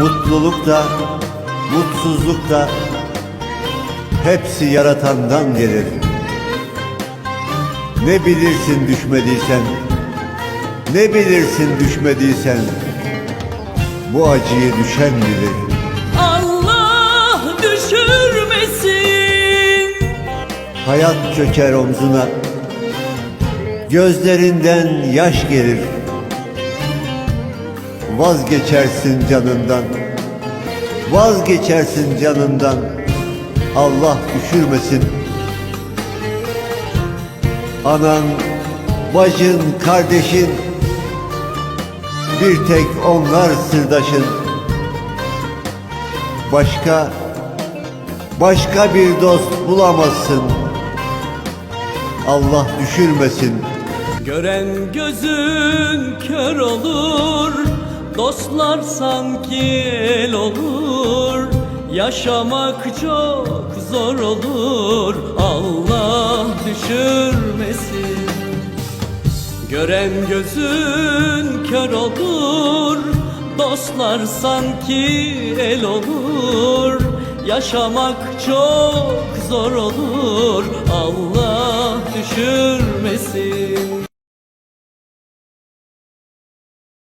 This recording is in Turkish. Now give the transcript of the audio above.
Mutluluk da, mutsuzluk da hepsi yaratandan gelir. Ne bilirsin düşmediysen, ne bilirsin düşmediysen, bu acıyı düşen bilir. Allah düşürmesin Hayat çöker omzuna, gözlerinden yaş gelir. Vazgeçersin canından, vazgeçersin canından. Allah düşürmesin. Anan, bacın, kardeşin, bir tek onlar sırdaşın. Başka, başka bir dost bulamazsın. Allah düşürmesin. Gören gözün kör olur Dostlar sanki el olur. Yaşamak çok zor olur. Allah düşürmesin. Gören gözün kör olur. Dostlar sanki el olur. Yaşamak çok zor olur. Allah düşürmesin